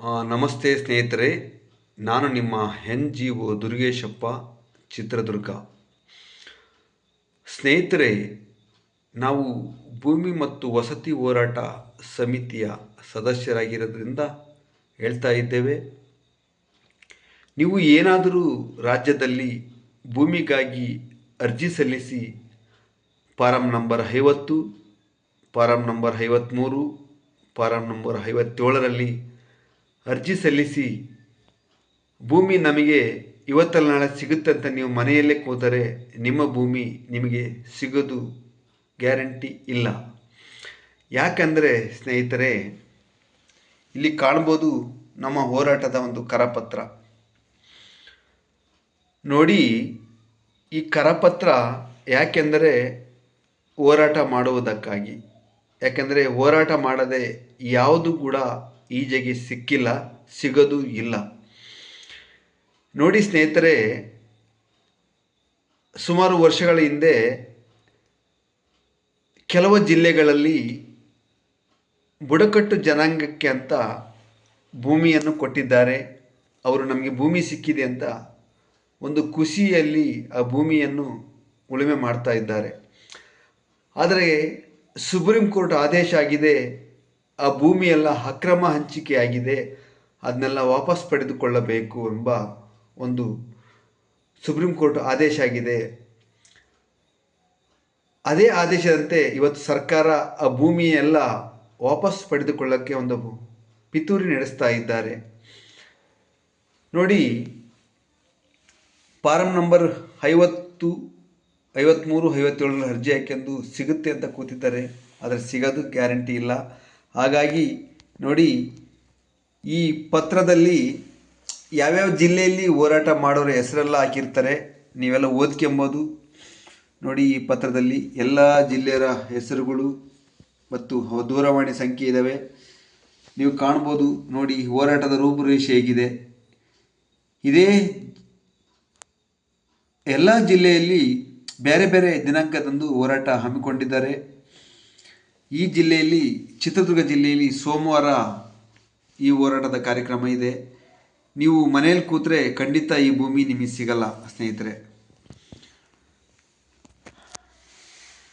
ನಮಸ್ತೆ ಸ್ನೇಹಿತರೆ, ನಾನು ನಿಮ್ಮ N G O Durgeshappa, Chitradurga. ಸ್ನೇಹಿತರೆ, ನಾವು ಭೂಮಿ ಮತ್ತು ವಸತಿ ಹೋರಾಟ ಸಮಿತಿಯ ಸದಸ್ಯರಾಗಿರೋದ್ರಿಂದ ಹೇಳ್ತಾ ಇದ್ದೇವೆ. ನೀವು ಏನಾದರೂ ರಾಜ್ಯದಲ್ಲಿ ಭೂಮಿಗಾಗಿ ಅರ್ಜಿ ಸಲ್ಲಿಸಿ, ಫಾರಂ ನಂಬರ್ ಐವತ್ತು, ಫಾರಂ ನಂಬರ್ ಐವತ್ತ್ಮೂರು ಫಾರಂ ನಂಬರ್ ಐವತ್ತೇಳರಲ್ಲಿ ಅರ್ಜಿ ಸಲ್ಲಿಸಿ. ಭೂಮಿ ನಮಗೆ ಇವತ್ತಲ್ಲ ನಾಳೆ ಸಿಗುತ್ತೆ ಅಂತ ನೀವು ಮನೆಯಲ್ಲೇ ಕೂತರೆ ನಿಮ್ಮ ಭೂಮಿ ನಿಮಗೆ ಸಿಗೋದು ಗ್ಯಾರಂಟಿ ಇಲ್ಲ. ಯಾಕಂದರೆ ಸ್ನೇಹಿತರೆ, ಇಲ್ಲಿ ಕಾಣ್ಬೋದು ನಮ್ಮ ಹೋರಾಟದ ಒಂದು ಕರಪತ್ರ. ನೋಡಿ, ಈ ಕರಪತ್ರ ಯಾಕೆಂದರೆ ಹೋರಾಟ ಮಾಡುವುದಕ್ಕಾಗಿ. ಯಾಕೆಂದರೆ ಹೋರಾಟ ಮಾಡದೆ ಯಾವುದು ಕೂಡ ಈಜೆಗೆ ಸಿಕ್ಕಿಲ್ಲ, ಸಿಗೋದು ಇಲ್ಲ. ನೋಡಿ ಸ್ನೇಹಿತರೆ, ಸುಮಾರು ವರ್ಷಗಳ ಹಿಂದೆ ಕೆಲವು ಜಿಲ್ಲೆಗಳಲ್ಲಿ ಬುಡಕಟ್ಟು ಜನಾಂಗಕ್ಕೆ ಅಂತ ಭೂಮಿಯನ್ನು ಕೊಟ್ಟಿದ್ದಾರೆ. ಅವರು ನಮಗೆ ಭೂಮಿ ಸಿಕ್ಕಿದೆ ಅಂತ ಒಂದು ಖುಷಿಯಲ್ಲಿ ಆ ಭೂಮಿಯನ್ನು ಉಳುಮೆ ಮಾಡ್ತಾ ಇದ್ದಾರೆ. ಆದರೆ ಸುಪ್ರೀಂ ಕೋರ್ಟ್ ಆದೇಶ ಆಗಿದೆ ಆ ಭೂಮಿಯೆಲ್ಲ ಅಕ್ರಮ ಹಂಚಿಕೆಯಾಗಿದೆ ಅದನ್ನೆಲ್ಲ ವಾಪಸ್ ಪಡೆದುಕೊಳ್ಳಬೇಕು ಎಂಬ ಒಂದು ಸುಪ್ರೀಂ ಕೋರ್ಟ್ ಆದೇಶ ಆಗಿದೆ. ಅದೇ ಆದೇಶದಂತೆ ಇವತ್ತು ಸರ್ಕಾರ ಆ ಭೂಮಿಯೆಲ್ಲ ವಾಪಸ್ ಪಡೆದುಕೊಳ್ಳೋಕ್ಕೆ ಒಂದು ಪಿತೂರಿ ನಡೆಸ್ತಾ ಇದ್ದಾರೆ. ನೋಡಿ, ಫಾರಂ ನಂಬರ್ ಐವತ್ತು ಐವತ್ತ್ಮೂರು ಐವತ್ತೇಳರಲ್ಲಿ ಅರ್ಜಿ ಹಾಕೆಂದು ಸಿಗುತ್ತೆ ಅಂತ ಕೂತಿದ್ದಾರೆ. ಆದರೆ ಸಿಗೋದು ಗ್ಯಾರಂಟಿ ಇಲ್ಲ. ಹಾಗಾಗಿ ನೋಡಿ ಈ ಪತ್ರದಲ್ಲಿ ಯಾವ್ಯಾವ ಜಿಲ್ಲೆಯಲ್ಲಿ ಹೋರಾಟ ಮಾಡೋರ ಹೆಸರೆಲ್ಲ ಹಾಕಿರ್ತಾರೆ, ನೀವೆಲ್ಲ ಓದ್ಕೆಂಬೋದು. ನೋಡಿ ಈ ಪತ್ರದಲ್ಲಿ ಎಲ್ಲ ಜಿಲ್ಲೆಯರ ಹೆಸರುಗಳು ಮತ್ತು ದೂರವಾಣಿ ಸಂಖ್ಯೆ ಇದ್ದಾವೆ ನೀವು ಕಾಣ್ಬೋದು, ನೋಡಿ ಹೋರಾಟದ ರೂಪುರೇಷೆ ಹೇಗಿದೆ. ಇದೇ ಎಲ್ಲ ಜಿಲ್ಲೆಯಲ್ಲಿ ಬೇರೆ ಬೇರೆ ದಿನಾಂಕದಂದು ಹೋರಾಟ ಹಮ್ಮಿಕೊಂಡಿದ್ದಾರೆ. ಈ ಜಿಲ್ಲೆಯಲ್ಲಿ, ಚಿತ್ರದುರ್ಗ ಜಿಲ್ಲೆಯಲ್ಲಿ ಸೋಮವಾರ ಈ ಹೋರಾಟದ ಕಾರ್ಯಕ್ರಮ ಇದೆ. ನೀವು ಮನೆಯಲ್ಲಿ ಕೂತ್ರೆ ಖಂಡಿತ ಈ ಭೂಮಿ ನಿಮಗೆ ಸಿಗಲ್ಲ, ಸ್ನೇಹಿತರೆ.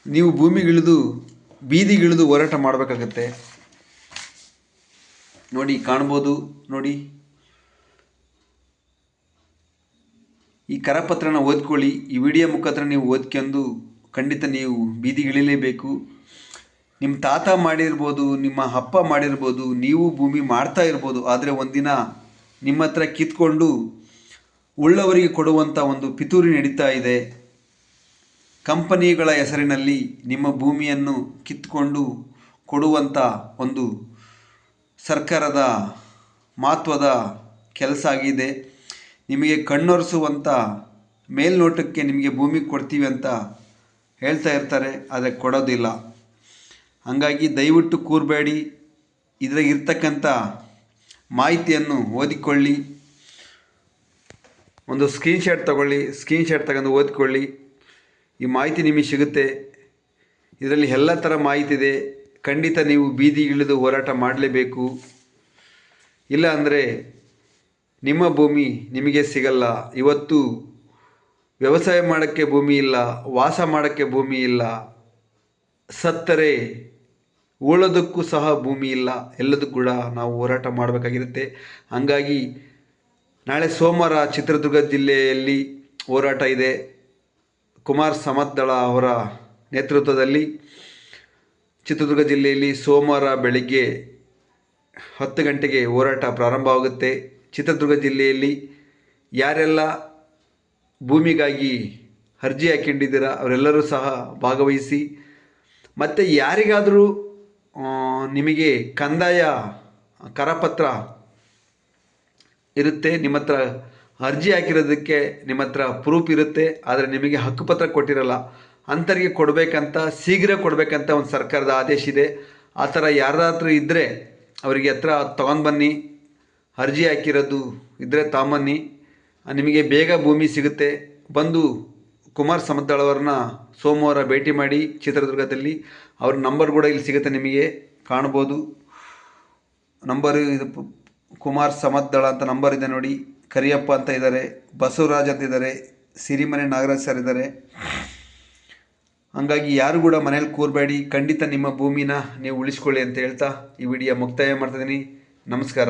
ನೀವು ಭೂಮಿಗಿಳಿದು, ಬೀದಿಗಿಳಿದು ಹೋರಾಟ ಮಾಡಬೇಕಾಗತ್ತೆ. ನೋಡಿ, ಕಾಣ್ಬೋದು, ನೋಡಿ. ಈ ಕರಪತ್ರನ ಓದ್ಕೊಳ್ಳಿ. ಈ ವಿಡಿಯೋ ಮುಖಾಂತರ ನೀವು ಓದ್ಕೊಂಡು ಖಂಡಿತ ನೀವು ಬೀದಿಗಿಳಿಲೇಬೇಕು. ನಿಮ್ಮ ತಾತ ಮಾಡಿರ್ಬೋದು, ನಿಮ್ಮ ಅಪ್ಪ ಮಾಡಿರ್ಬೋದು, ನೀವು ಭೂಮಿ ಮಾಡ್ತಾ ಇರ್ಬೋದು, ಆದರೆ ಒಂದಿನ ನಿಮ್ಮ ಹತ್ರ ಕಿತ್ಕೊಂಡು ಉಳ್ಳವರಿಗೆ ಕೊಡುವಂಥ ಒಂದು ಪಿತೂರಿ ನಡೀತಾ ಇದೆ. ಕಂಪನಿಗಳ ಹೆಸರಿನಲ್ಲಿ ನಿಮ್ಮ ಭೂಮಿಯನ್ನು ಕಿತ್ಕೊಂಡು ಕೊಡುವಂಥ ಒಂದು ಸರ್ಕಾರದ ಮಹತ್ವದ ಕೆಲಸ ಆಗಿದೆ. ನಿಮಗೆ ಕಣ್ಣೊರೆಸುವಂಥ ಮೇಲ್ನೋಟಕ್ಕೆ ನಿಮಗೆ ಭೂಮಿ ಕೊಡ್ತೀವಿ ಅಂತ ಹೇಳ್ತಾ ಇರ್ತಾರೆ, ಆದರೆ ಕೊಡೋದಿಲ್ಲ. ಹಾಗಾಗಿ ದಯವಿಟ್ಟು ಕೂರಬೇಡಿ. ಇದ್ರಾಗ ಇರ್ತಕ್ಕಂಥ ಮಾಹಿತಿಯನ್ನು ಓದಿಕೊಳ್ಳಿ. ಒಂದು ಸ್ಕ್ರೀನ್ಶಾಟ್ ತಗೊಳ್ಳಿ. ಸ್ಕ್ರೀನ್ಶಾಟ್ ತಗೊಂಡು ಓದಿಕೊಳ್ಳಿ. ಈ ಮಾಹಿತಿ ನಿಮಗೆ ಸಿಗುತ್ತೆ. ಇದರಲ್ಲಿ ಎಲ್ಲ ಥರ ಮಾಹಿತಿ ಇದೆ. ಖಂಡಿತ ನೀವು ಬೀದಿಗಿಳಿದು ಹೋರಾಟ ಮಾಡಲೇಬೇಕು. ಇಲ್ಲ ಅಂದರೆ ನಿಮ್ಮ ಭೂಮಿ ನಿಮಗೆ ಸಿಗಲ್ಲ. ಇವತ್ತು ವ್ಯವಸಾಯ ಮಾಡೋಕ್ಕೆ ಭೂಮಿ ಇಲ್ಲ, ವಾಸ ಮಾಡೋಕ್ಕೆ ಭೂಮಿ ಇಲ್ಲ. ಸತ್ತರೆ ಉಳೋದಕ್ಕೂ ಸಹ ಭೂಮಿ ಇಲ್ಲ. ಎಲ್ಲದಕ್ಕೂ ಕೂಡ ನಾವು ಹೋರಾಟ ಮಾಡಬೇಕಾಗಿರುತ್ತೆ. ಹಾಗಾಗಿ ನಾಳೆ ಸೋಮವಾರ ಚಿತ್ರದುರ್ಗ ಜಿಲ್ಲೆಯಲ್ಲಿ ಹೋರಾಟ ಇದೆ. ಕುಮಾರ್ ಸಮದ್ದಳ ಅವರ ನೇತೃತ್ವದಲ್ಲಿ ಚಿತ್ರದುರ್ಗ ಜಿಲ್ಲೆಯಲ್ಲಿ ಸೋಮವಾರ ಬೆಳಗ್ಗೆ ಹತ್ತು ಗಂಟೆಗೆ ಹೋರಾಟ ಪ್ರಾರಂಭವಾಗುತ್ತೆ. ಚಿತ್ರದುರ್ಗ ಜಿಲ್ಲೆಯಲ್ಲಿ ಯಾರೆಲ್ಲ ಭೂಮಿಗಾಗಿ ಅರ್ಜಿ ಹಾಕೊಂಡಿದ್ದೀರ ಅವರೆಲ್ಲರೂ ಸಹ ಭಾಗವಹಿಸಿ, ಮತ್ತು ಯಾರಿಗಾದರೂ ನಿಮಗೆ ಕಂದಾಯ ಕರಪತ್ರ ಇರುತ್ತೆ, ನಿಮ್ಮ ಹತ್ರ ಅರ್ಜಿ ಹಾಕಿರೋದಕ್ಕೆ ನಿಮ್ಮ ಹತ್ರ ಪ್ರೂಫ್ ಇರುತ್ತೆ, ಆದರೆ ನಿಮಗೆ ಹಕ್ಕುಪತ್ರ ಕೊಟ್ಟಿರಲ್ಲ ಅಂಥವ್ರಿಗೆ ಕೊಡಬೇಕಂತ, ಶೀಘ್ರ ಕೊಡಬೇಕಂತ ಒಂದು ಸರ್ಕಾರದ ಆದೇಶ ಇದೆ. ಆ ಥರ ಯಾರ್ದಾದ್ರೂ ಇದ್ದರೆ ಅವರಿಗೆ ಹತ್ರ ತೊಗೊಂಡು ಬನ್ನಿ, ಅರ್ಜಿ ಹಾಕಿರೋದು ಇದ್ದರೆ ತಾಂಬನ್ನಿ ನಿಮಗೆ ಬೇಗ ಭೂಮಿ ಸಿಗುತ್ತೆ. ಬಂದು ಕುಮಾರ್ ಸಮದ್ದಳವ್ರನ್ನ ಸೋಮವಾರ ಭೇಟಿ ಮಾಡಿ ಚಿತ್ರದುರ್ಗದಲ್ಲಿ. ಅವ್ರ ನಂಬರ್ ಕೂಡ ಇಲ್ಲಿ ಸಿಗುತ್ತೆ ನಿಮಗೆ, ಕಾಣ್ಬೋದು. ನಂಬರ್ ಇದು ಕುಮಾರ್ ಸಮದ್ದಳ ಅಂತ ನಂಬರ್ ಇದೆ ನೋಡಿ. ಕರಿಯಪ್ಪ ಅಂತ ಇದ್ದಾರೆ. ಬಸವರಾಜ್ ಅಂತ ಇದ್ದಾರೆ. ಸಿರಿಮನೆ ನಾಗರಾಜ್ ಸರ್ ಇದ್ದಾರೆ. ಹಂಗಾಗಿ ಯಾರು ಕೂಡ ಮನೇಲಿ ಕೂರಬೇಡಿ. ಖಂಡಿತ ನಿಮ್ಮ ಭೂಮಿನ ನೀವು ಉಳಿಸ್ಕೊಳ್ಳಿ ಅಂತ ಹೇಳ್ತಾ ಈ ವಿಡಿಯೋ ಮುಕ್ತಾಯ ಮಾಡ್ತಿದ್ದೀನಿ ನಮಸ್ಕಾರ.